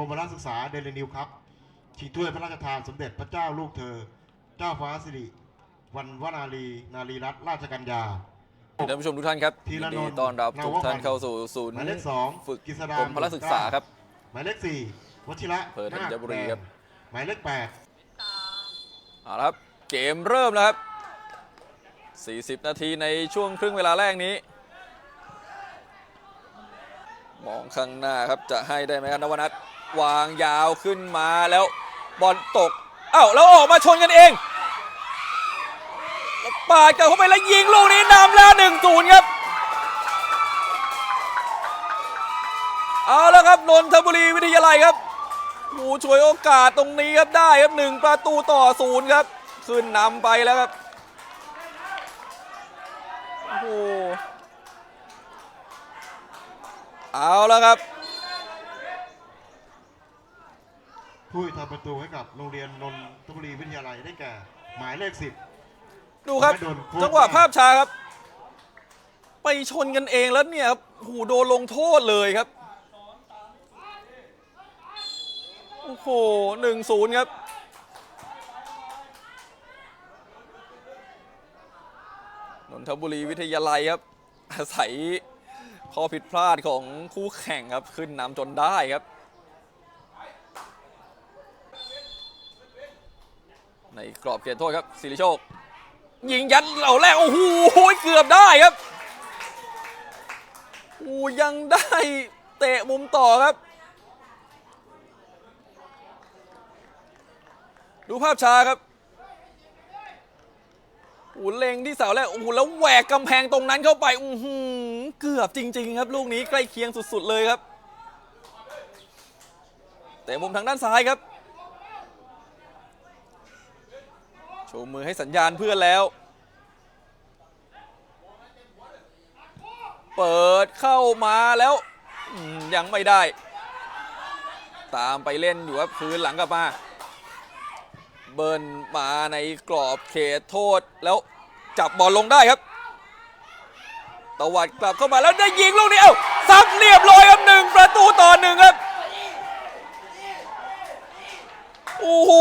รมพละศึกษาเดลนิวครับชิงถ้วยพระราชทานสมเด็จพระเจ้าลูกเธอ เจ้าฟ้าสิริวันวนารีนารีรัตนราชกัญญาท่านผู้ชมทุกท่านครับธียินรนดีนท์ต้อนรับนวทุกพันธ์ท่านเข้าสู่ศูนย์หมายเลขสองฝึกกฤษดากรมพละศึกษาครับ หมายเลขสี่วชิระอำเภอธัญบุรีนาคแดงครับหมายเลขแปดเอาละครับเกมเริ่มแล้วครับ 40 นาทีในช่วงครึ่งเวลาแรกนี้ มองข้างหน้าครับจะให้ได้ไหมครับนวนัท วางยาวขึ้นมาแล้วบอลตกเอ้าแล้วออกมาชนกันเองปาดกันเข้าไปแล้วยิงลูกนี้นำแล้ว1นศูนย์ครับ เอาแล้วครับนนทบุรีวิทยาลัยครับโอ้โหช่วยโอกาสตรงนี้ครับได้ครับหนึ่งประตูต่อศูนย์ครับ ขึ้นนำไปแล้วครับโอ้โหเอาแล้วครับ ผู้ทำประตูให้กับโรงเรียนนนทบุรีวิทยาลัยได้แก่ หมายเลขสิบ ดูครับไม่โดนโค้ชจังหวะภาพช้าครับ ไปชนกันเองแล้วเนี่ยครับโอ้โหโดนลงโทษเลยครับโอ้โหหนึ่งศูนย์ครับ นนทบุรีวิทยาลัยครับ อาศัยข้อผิดพลาดของคู่แข่งครับ ขึ้นนำจนได้ครับ ในกรอบเขตโทษครับสิริโชค ยิงยัดเหล่าแรกโอ้โหเกือบได้ครับโอ้ยังได้เตะมุมต่อครับ ดูภาพช้าครับโอ้เลงที่เสาแรกโอ้แล้วแหวกกำแพงตรงนั้นเข้าไปอือหือเกือบจริง ๆ ครับ ลูกนี้ใกล้เคียงสุด ๆ เลยครับ เตะมุมทางด้านซ้ายครับ โชว์มือให้สัญญาณเพื่อนแล้ว เปิดเข้ามาแล้วยังไม่ได้ ตามไปเล่นอยู่ครับคืนหลังกลับมา เบิร์นมาในกรอบเขตโทษแล้วจับบอลลงได้ครับตวัดกลับเข้ามาแล้วได้ยิงลูกนี้เอ้าซับเรียบร้อยครับหนึ่งประตูต่อหนึ่งครับโอ้โห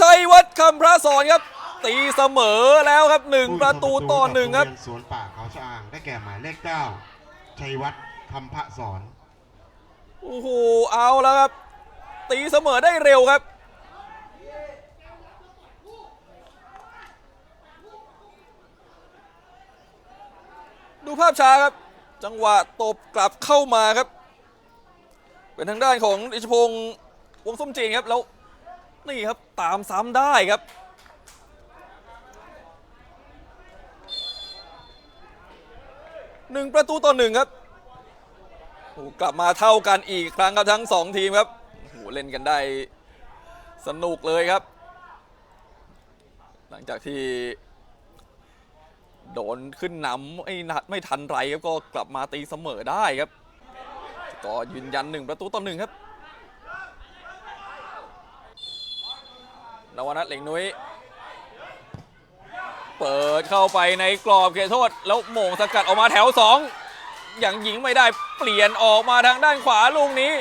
ชัยวัฒน์คำพระสอนครับ ตีเสมอแล้วครับหนึ่งผู้ประตูต่อหนึ่งครับโงเยสวนป่าเขาชะอางได้แก่หมายเลขเก้าชัยวัฒน์คำพระสอนโอ้โหเอาแล้วครับ ตีเสมอได้เร็วครับดูภาพช้าครับ จังหวะตบกลับเข้ามาครับ เป็นทางด้านของอิชพงศ์วงส้มจีนครับ แล้วนี่ครับตามซ้ำได้ครับ นึ่งประตูต่อหนึ่งครับกลับมาเท่ากันอีกครั้งครับทั้งสองทีมครับโหเล่นกันได้สนุกเลยครับ หลังจากที่โดนขึ้นนำไม่นัดไม่ทันไรครับก็กลับมาตีเสมอได้ครับ ก็ยืนยันหนึ่งประตูต่อหนึ่งครับนวนัทเหล่งนุ้ย เปิดเข้าไปในกรอบเขตโทษ แล้วโมงสกัดออกมาแถวสองยังยิงไม่ได้เปลี่ยนออกมาทางด้านขวาลูกนี้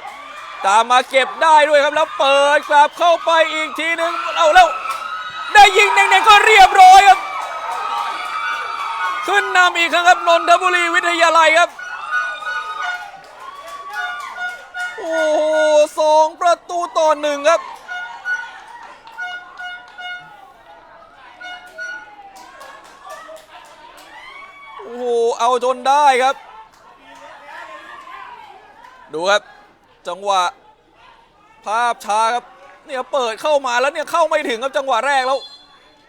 ตามมาเก็บได้ด้วยครับแล้วเปิดกลับเข้าไปอีกทีหนึ่งเอาแล้ว ได้ยิงเน่งๆก็เรียบร้อยครับ ขึ้นนำอีกครั้งครับนนทบุรีวิทยาลัยครับโอ้โหสองประตูต่อหนึ่งครับ เอาจนได้ครับ ดูครับ จังหวะ ภาพช้าครับ เนี่ยเปิดเข้ามาแล้วเนี่ยเข้าไม่ถึงครับจังหวะแรกแล้ว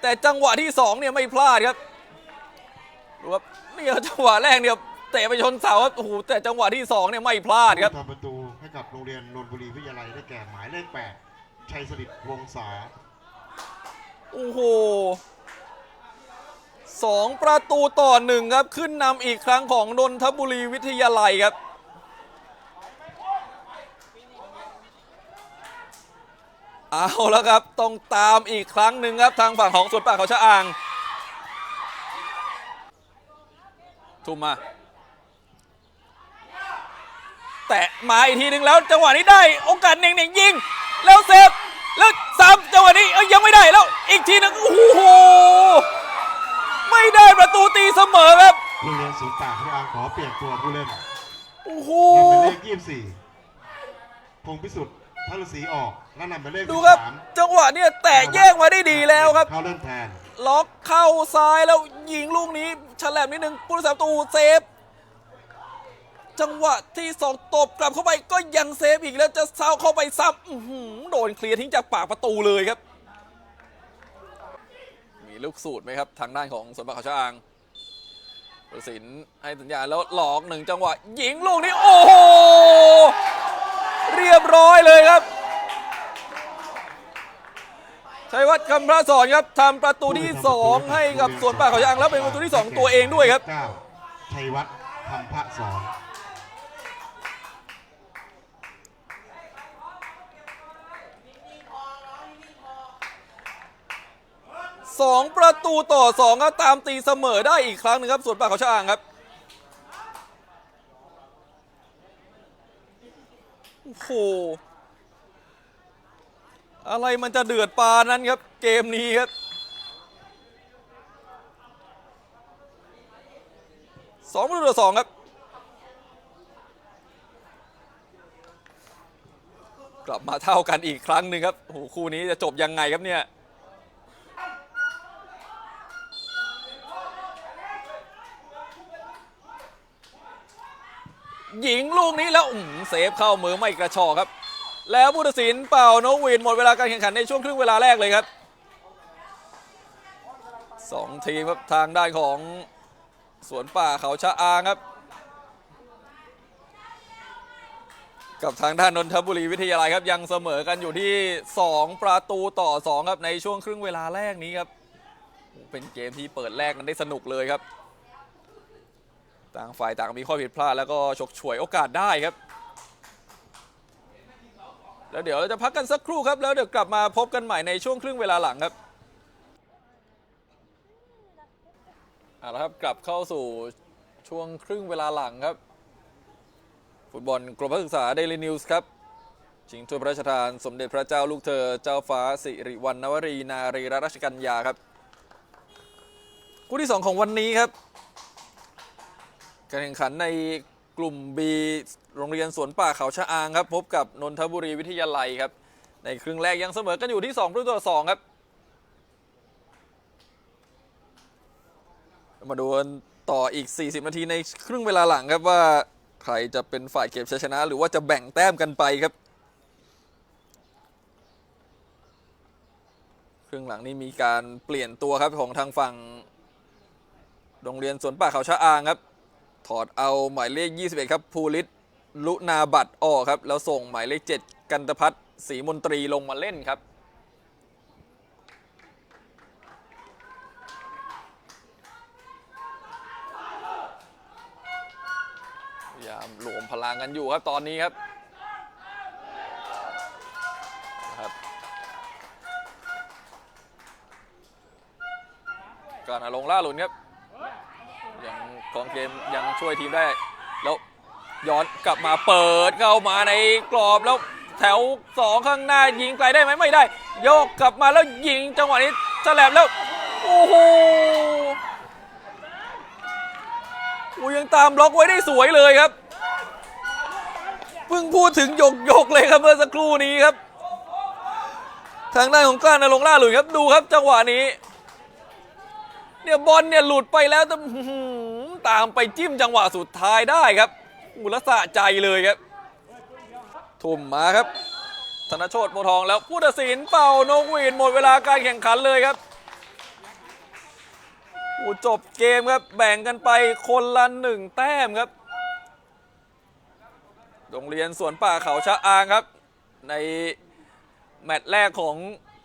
แต่จังหวะที่สองเนี่ยไม่พลาดครับดูครับเนี่ยจังหวะแรกเนี่ยเตะไปชนเสาครับโอ้โหแต่จังหวะที่สองเนี่ยไม่พลาดครับผู้ทำประตูให้กับโรงเรียนนนทบุรีวิทยาลัยได้แก่หมายเลขแปดชัยสฤษดิ์วงศาโอ้โห สองประตูต่อหนึ่งครับ ขึ้นนำอีกครั้งของนนทบุรีวิทยาลัยครับเอาแล้วครับ ต้องตามอีกครั้งหนึ่งครับ ทางฝั่งของสวนป่าเขาชะอาง ทุ่มมา แตะมาอีกทีหนึ่งแล้วจังหวะนี้ได้ โอกาสเน่งเน่งยิง แล้วเซฟแล้วซ้ำจังหวะนี้เอ้ยยังไม่ได้แล้ว อีกทีหนึ่งโอ้โห ไม่ได้ประตูตีเสมอครับโรงเรียนศูนย์ปากพระอางขอเปลี่ยนตัวผู้เล่นโอ้โหนำหมายเลขยี่สิบสี่พงพิสุทธิ์พระฤาษีออกและนำหมายเลขดูครับ สามจังหวะเนี้แตะแยกมาได้ดีแล้วครับ เข้าเล่นแทนล็อกเข้าซ้ายแล้วยิงลูกนี้ฉลับนิดนึงผู้รักษาประตูเซฟ จังหวะที่สองตบกลับเข้าไปก็ยังเซฟอีกแล้วจะเซาเข้าไปซ้ำอื้อหือโดนเคลียร์ทิ้งจากปากประตูเลยครับมี ลูกสูตรไหมครับ ทางด้านของสวนปากเขาชะอางประสินให้สัญญาแล้วหลอกหนึ่งจังหวะยิงลูกนี้โอ้โหเรียบร้อยเลยครับชัยวัฒน์คำพระสอนครับทำประตูที่ 2 ให้กับสวนป่าเขายางแล้วเป็นประตูที่ 2 ตัวเองด้วยครับชัยวัฒน์คำพระสอน 2 ประตูต่อ 2 ครับ ตามตีเสมอได้อีกครั้งหนึงครับสวนป่าเขาชะอางครับโอ้โหอะไรมันจะเดือดปานนั้นครับ เกมนี้ครับสองประตูต่อสองครับ กลับมาเท่ากันอีกครั้งหนึ่งครับโอ้โหคู่นี้จะจบยังไงครับเนี่ย หญิงลูกนี้แล้วอื้อหือเซฟเข้ามือไม่กระชอกครับ แล้วผู้ตัดสินเป่านกหวีดหมดเวลาการแข่งขันในช่วงครึ่งเวลาแรกเลยครับสองทีมครับทางด้านของสวนป่าเขาชะอางครับ กับทางด้านนนทบุรีวิทยาลัยครับยังเสมอกันอยู่ที่ 2 ประตูต่อ 2 ครับในช่วงครึ่งเวลาแรกนี้ครับ เป็นเกมที่เปิดแรกกันได้สนุกเลยครับ ต่างฝ่ายต่างมีข้อผิดพลาดแล้วก็ฉกฉวยโอกาสได้ครับ แล้วเดี๋ยวเราจะพักกันสักครู่ครับ แล้วเดี๋ยวกลับมาพบกันใหม่ในช่วงครึ่งเวลาหลังครับเอาละครับกลับเข้าสู่ช่วงครึ่งเวลาหลังครับ ฟุตบอลกรมพระศึกษาเดลินิวส์ครับชิงถ้วยพระราชทานสมเด็จพระเจ้าลูกเธอเจ้าฟ้าสิริวัณณวรีนารีรัชกัญญาครับคู่ที่ 2 ของวันนี้ครับ การแข่งขันในกลุ่ม B โรงเรียนสวนป่าเขาชะอางครับ พบกับนนทบุรีวิทยาลัยครับ ในครึ่งแรกยังเสมอกันอยู่ที่2ประตูต่อ2ครับ มาดูต่ออีก 40 นาทีในครึ่งเวลาหลังครับว่าใครจะเป็นฝ่ายเก็บชัยชนะ หรือว่าจะแบ่งแต้มกันไปครับ ครึ่งหลังนี้มีการเปลี่ยนตัวครับของทางฝั่งโรงเรียนสวนป่าเขาชะอางครับ ถอดเอาหมายเลข 21 ครับภูริศลุนาบัตออกครับ แล้วส่งหมายเลข 7 กันตพัฒน์ศรีมนตรีลงมาเล่นครับ พยายามรวมพลังกันอยู่ครับตอนนี้ครับนะครับการลงล่าหลุนครับ ยังกองเกมยังช่วยทีมได้ แล้วย้อนกลับมาเปิดเข้ามาในกรอบแล้วแถวสองข้างหน้ายิงไกลได้ไหมไม่ได้ โยกกลับมาแล้วยิงจังหวะนี้ฉลับแล้วโอ้โหอูยังตามบล็อกไว้ได้สวยเลยครับเพิ่งพูดถึงหยกหยกเลยครับเมื่อสักครู่นี้ครับ ทางด้านของกล้านรงล่าหลุยครับดูครับจังหวะนี้ เนี่ยบอลเนี่ยหลุดไปแล้วแต่ตามไปจิ้มจังหวะสุดท้ายได้ครับอุลสะใจเลยครับ ทุ่มมาครับ ธนโชตโพทองแล้วผู้ตัดสินเป่านกหวีดหมดเวลาการแข่งขันเลยครับอ้จบเกมครับ แบ่งกันไปคนละหนึ่งแต้มครับโรงเรียนสวนป่าเขาชะอางครับ ในแมตช์แรกของ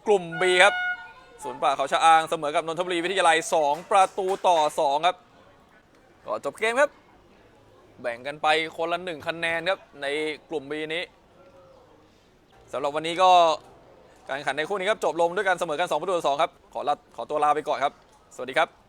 กลุ่ม B ครับ สวนป่าเขาชะอางเสมอกับนนทบุรีวิทยาลัย 2 ประตูต่อ 2 ครับ ก็จบเกมครับ แบ่งกันไปคนละหนึ่งคะแนนครับ ในกลุ่ม B นี้สำหรับวันนี้ก็การแข่งขันในคู่นี้ครับจบลงด้วยการเสมอกัน2ประตูต่อ2ครับขอลาขอตัวลาไปก่อนครับ สวัสดีครับ